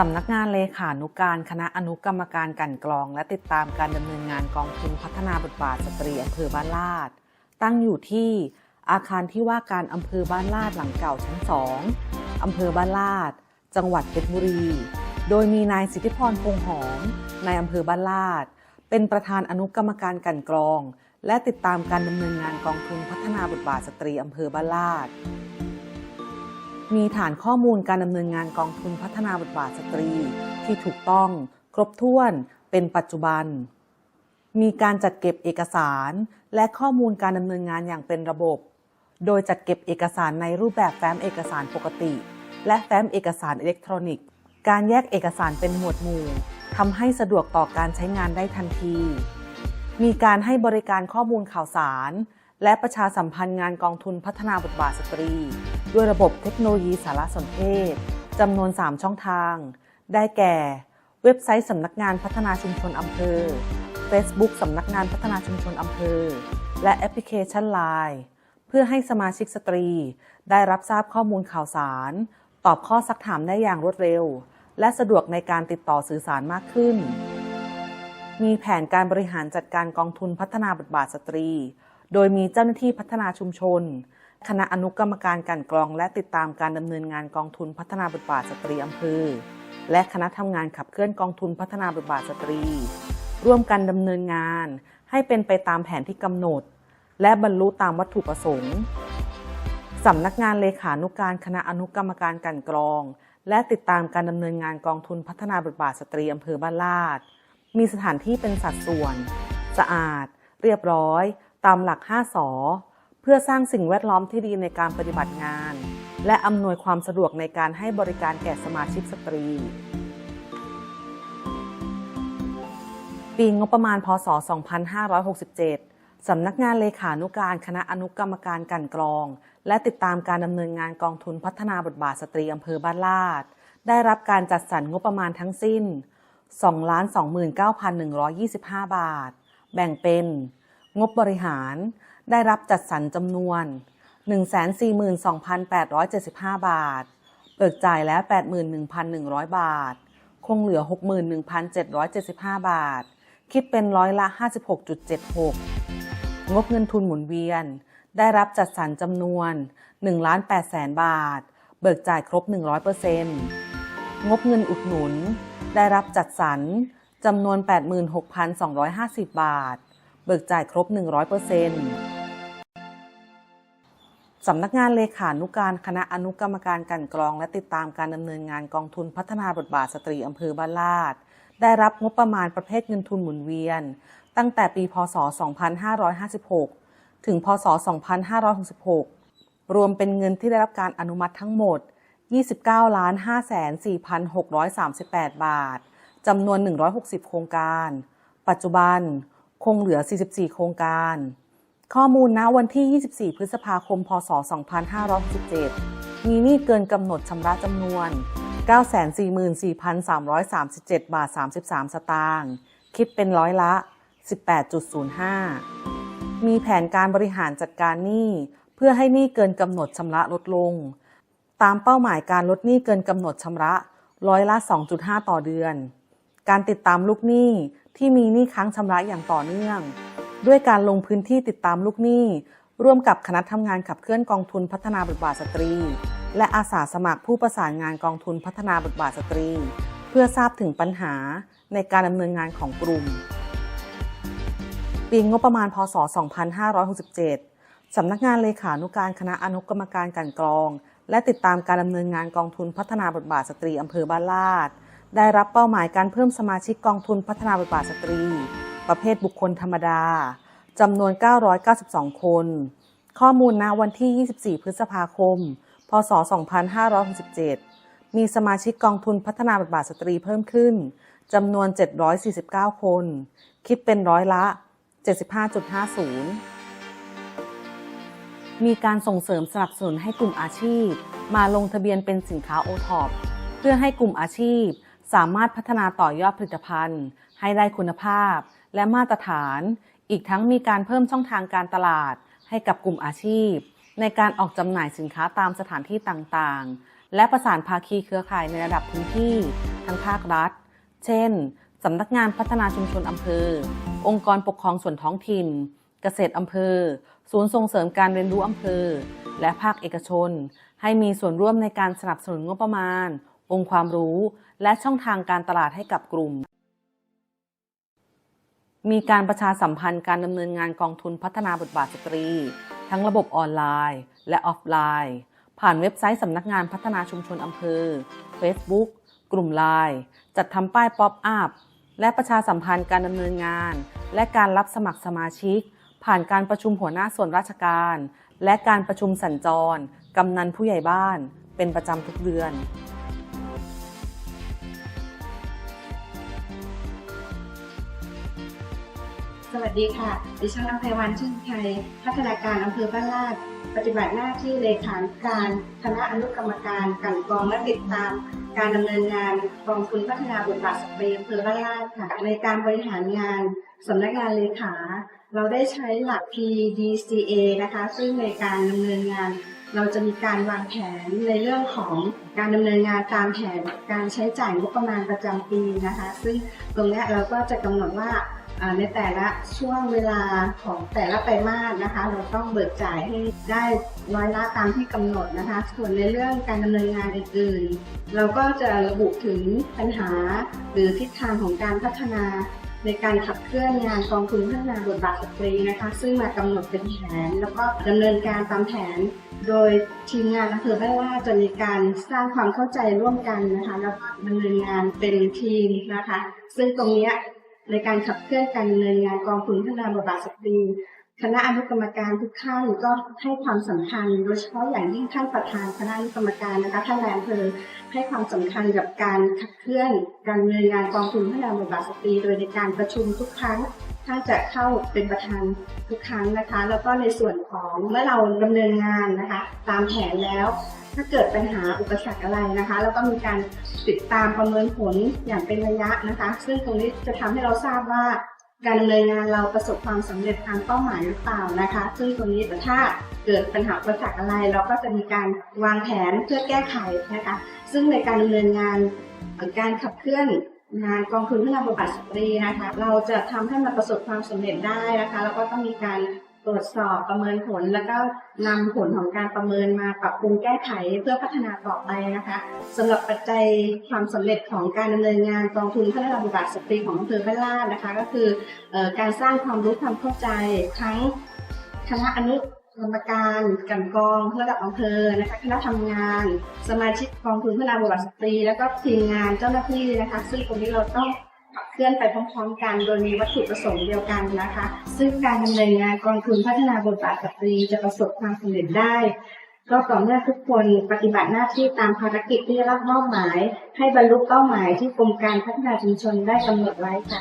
สำนักงานเลขานุการคณะอนุกรรมการกันกรอง และติดตามการดำเนินงานกองทุนพัฒนาบทบาทสตรีอำเภอบ้านลาด ตั้งอยู่ที่อาคารที่ว่าการอำเภอบ้านลาดหลังเก่าชั้นสองอำเภอบ้านลาด จังหวัดเพชรบุรี โดยมีนายสิทธิพรพงหอมนายอำเภอบ้านลาด เป็นประธานอนุกรรมการกันกรอง และติดตามการดำเนินงานกองทุนพัฒนาบทบาทสตรีอำเภอบ้านลาด มีฐานข้อมูลการดำเนินงานกองทุนพัฒนาบทบาทสตรี ที่ถูกต้อง ครบถ้วนเป็นปัจจุบัน มีการจัดเก็บเอกสาร และข้อมูลการดำเนินงานอย่างเป็นระบบ โดยจัดเก็บเอกสารในรูปแบบแฟ้มเอกสารปกติ และแฟ้มเอกสารอิเล็กทรอนิกส์ การแยกเอกสารเป็นหมวดหมู่ทำให้สะดวกต่อการใช้งานได้ทันที มีการให้บริการข้อมูลข่าวสาร และประชาสัมพันธ์งานกองทุนพัฒนาบทบาทสตรี ด้วยระบบเทคโนโลยีสารสนเทศจำนวน 3 ช่องทาง ได้แก่ เว็บไซต์สำนักงานพัฒนาชุมชนอำเภอ Facebook สำนักงานพัฒนาชุมชนอำเภอ และแอปพลิเคชัน Line เพื่อให้สมาชิกสตรี ได้รับทราบข้อมูลข่าวสาร ตอบข้อซักถามได้อย่างรวดเร็ว และสะดวกในการติดต่อสื่อสารมากขึ้น มีแผนการบริหารจัดการกองทุนพัฒนาบทบาทสตรี โดยมีเจ้าหน้าที่พัฒนาชุมชน คณะอนุกรรมการกลันกรองและติดตามการดำเนินงานกองทุนพัฒนาบทบาทสตรีอำเภอ และคณะทำงานขับเคลื่อนกองทุนพัฒนาบทบาทสตรี ร่วมกันดำเนินงานให้เป็นไปตามแผนที่กำหนด และบรรลุตามวัตถุประสงค์สำนักงานเลขานุการคณะอนุกรรมการกันกรอง และติดตามการดำเนินงานกองทุนพัฒนาบทบาทสตรีอำเภอบ้านลาด มีสถานที่เป็นสัดส่วน สะอาด เรียบร้อย ตามหลัก 5สอเพื่อสร้างสิ่งแวดล้อมที่ดีในการปฏิบัติงาน และอำนวยความสะดวกในการให้บริการแก่สมาชิกสตรี ปีงบประมาณพศ 2567สำนักงานเลขานุการคณะอนุกรรมการกันกรอง และติดตามการดำเนินงานกองทุนพัฒนาบทบาทสตรีอำเภอบ้านลาด ได้รับการจัดสรรงบประมาณทั้งสิ้น 2,29,125 บาท แบ่งเป็น งบบริหาร ได้รับจัดสรรจำนวน 142,875 บาท เบิกจ่ายแล้ว 81,100 บาท คงเหลือ 61,775 บาท คิดเป็นร้อยละ 56.76 งบเงินทุนหมุนเวียน ได้รับจัดสรรจำนวน1 8 0 0 0 0บาท เบิกจ่ายครบ 100%งบเงินอุดหนุน ได้รับจัดสรรจำนวน 86,250 บาท เบิกจ่ายครบ 100%สำนักงานเลขานุการคณะอนุกรรมการกันกรอง และติดตามการดำเนินงานกองทุนพัฒนาบทบาทสตรีอำเภอบ้านลาด ได้รับงบประมาณประเภทเงินทุนหมุนเวียน ตั้งแต่ปีพศ 2556 ถึงพศ 2566 รวมเป็นเงินที่ได้รับการอนุมัติทั้งหมด 29 5 4 6 3 8 บาท จำนวน 160 โครงการ ปัจจุบันคงเหลือ 44 โครงการ ข้อมูลณวันที่ 24 พฤษภาคม พศ 2567 มีหนี้เกินกำหนดชำระจำนวน 944,337 บาท 33 สตางค์ คิดเป็นร้อยละ 18.05 มีแผนการบริหารจัดการหนี้เพื่อให้หนี้เกินกำหนดชำระลดลง ตามเป้าหมายการลดหนี้เกินกำหนดชำระร้อยละ 2.5 ต่อเดือน การติดตามลูกหนี้ที่มีหนี้ค้างชำระอย่างต่อเนื่อง ด้วยการลงพื้นที่ติดตามลูกหนี้ ร่วมกับคณะทำงานขับเคลื่อนกองทุนพัฒนาบทบาทสตรี และอาสาสมัครผู้ประสานงานกองทุนพัฒนาบทบาทสตรี เพื่อทราบถึงปัญหาในการดำเนินงานของกลุ่ม ปีงบประมาณพศ 2567 สำนักงานเลขานุการคณะอนุกรรมการกลันกรอง และติดตามการดำเนินงานกองทุนพัฒนาบทบาทสตรีอำเภอบ้านลาด ได้รับเป้าหมายการเพิ่มสมาชิกกองทุนพัฒนาบทบาทสตรี ประเภทบุคคลธรรมดาจำนวน 992 คน ข้อมูลณวันที่ 24 พฤษภาคม พศ 2567 มีสมาชิกกองทุนพัฒนาบทบาทสตรีเพิ่มขึ้นจำนวน 749 คน คิดเป็นร้อยละ 75.50 มีการส่งเสริมสนับสนุนให้กลุ่มอาชีพ มาลงทะเบียนเป็นสินค้าโอท็อปเพื่อให้กลุ่มอาชีพ สามารถพัฒนาต่อยอดผลิตภัณฑ์ ให้ได้คุณภาพ และมาตรฐาน อีกทั้งมีการเพิ่มช่องทางการตลาด ให้กับกลุ่มอาชีพ ในการออกจำหน่ายสินค้าตามสถานที่ต่างๆ และประสานภาคีเครือข่ายในระดับพื้นที่ ทั้งภาครัฐ เช่น สำนักงานพัฒนาชุมชนอำเภอ องค์กรปกครองส่วนท้องถิ่น เกษตรอำเภอ ศูนย์ส่งเสริมการเรียนรู้อำเภอ และภาคเอกชน ให้มีส่วนร่วมในการสนับสนุนงบประมาณ องค์ความรู้ และช่องทางการตลาดให้กับกลุ่ม มีการประชาสัมพันธ์การดำเนินงานกองทุนพัฒนาบทบาทสตรี ทั้งระบบออนไลน์ และออฟไลน์ ผ่านเว็บไซต์สำนักงานพัฒนาชุมชนอำเภอ Facebook กลุ่มไลน์จัดทำป้ายป๊อปอัพ และประชาสัมพันธ์การดำเนินงาน และการรับสมัครสมาชิก ผ่านการประชุมหัวหน้าส่วนราชการ และการประชุมสัญจร กำนันผู้ใหญ่บ้าน เป็นประจำทุกเดือน สวัสดีค่ะ ดิฉันอภัยวันชื่นไทยพัฒนาการอำเภอบ้านลาด ปฏิบัติหน้าที่เลขานุการคณะอนุกรรมการกันกรองและติดตาม การดำเนินงานกองทุนพัฒนาบทบาทสตรีอำเภอบ้านลาดค่ะในการบริหารงานสำนักงานเลขา เราได้ใช้หลัก PDCA นะคะ ซึ่งในการดำเนินงานเราจะมีการวางแผนในเรื่องของการดำเนินงานตามแผนการใช้จ่ายงบประมาณประจำปีนะคะ ซึ่งตรงนี้เราก็จะกำหนดว่า ในแต่ละช่วงเวลาของแต่ละไตรมาสนะคะ เราต้องเบิกจ่ายให้ได้ร้อยละตามที่กำหนดนะคะ ส่วนในเรื่องการดำเนินงานอื่นๆ เราก็จะระบุถึงปัญหาหรือทิศทางของการพัฒนาในการขับเคลื่อนงานกองทุนพัฒนาบทบาทสตรีนะคะ ซึ่งมากำหนดเป็นแผน แล้วก็ดำเนินการตามแผน โดยทีมงานอำเภอบ้านลาจะมีการสร้างความเข้าใจร่วมกันนะคะ แล้วก็ดำเนินงานเป็นทีมนะคะ ซึ่งตรงนี้ ในการขับเคลื่อนการดำเนินงานกองทุนพัฒนาบทบาทสตรีคณะอนุกรรมการทุกท่านก็ให้ความสำคัญ โดยเฉพาะอย่างยิ่งท่านประธานคณะอนุกรรมการนะคะท่านนายอำเภอให้ความสำคัญกับการขับเคลื่อนการดำเนินงานกองทุนพัฒนาบทบาทสตรี โดยในการประชุมทุกครั้งท่านจะเข้าเป็นประธานทุกครั้งนะคะ แล้วก็ในส่วนของเมื่อเราดำเนินงานนะคะ ตามแผนแล้ว ถ้าเกิดปัญหาอุปสรรคอะไรนะคะ แล้วก็มีการติดตามประเมินผลอย่างเป็นระยะนะคะ ซึ่งตรงนี้จะทำให้เราทราบว่าการดำเนินงานเราประสบความสำเร็จตามเป้าหมายหรือเปล่านะคะ ซึ่งตรงนี้ถ้าเกิดปัญหาอุปสรรคอะไร เราก็จะมีการวางแผนเพื่อแก้ไขนะคะ ซึ่งในการดำเนินงานการขับเคลื่อนงานกองทุนพัฒนาบทบาทสตรีนะคะ เราจะทำให้มันประสบความสำเร็จได้นะคะ แล้วก็ต้องมีการ ตรวจสอบประเมินผล แล้วก็นำผลของการประเมินมาปรับปรุงแก้ไขเพื่อพัฒนาต่อไปนะคะสำหรับปัจจัยความสำเร็จของการดำเนินงานกองทุนพัฒนาบทบาทสตรีของอำเภอบ้านลาดนะคะ ก็คืออการสร้างความรู้ความเข้าใจทั้งคณะอนุกรรมการกันกองระดับอำเภอนะคะคณะทำงาน สมาชิกกองทุนพัฒนาบทบาทสตรี แล้วก็ทีมงานเจ้าหน้าที่นะคะ ซึ่งตรงนี้เราต้องขับ เคลื่อนไปพร้อมๆกัน โดยมีวัตถุประสงค์เดียวกันนะคะ ซึ่งการดำเนินงานกองทุนพัฒนาบทบาทสตรีจะประสบความสำเร็จได้ก็ต่อเมื่อทุกคนปฏิบัติหน้าที่ตามภารกิจที่ได้รับมอบหมาย ให้บรรลุเป้าหมายที่กรมการพัฒนาชุมชนได้กำหนดไว้ค่ะ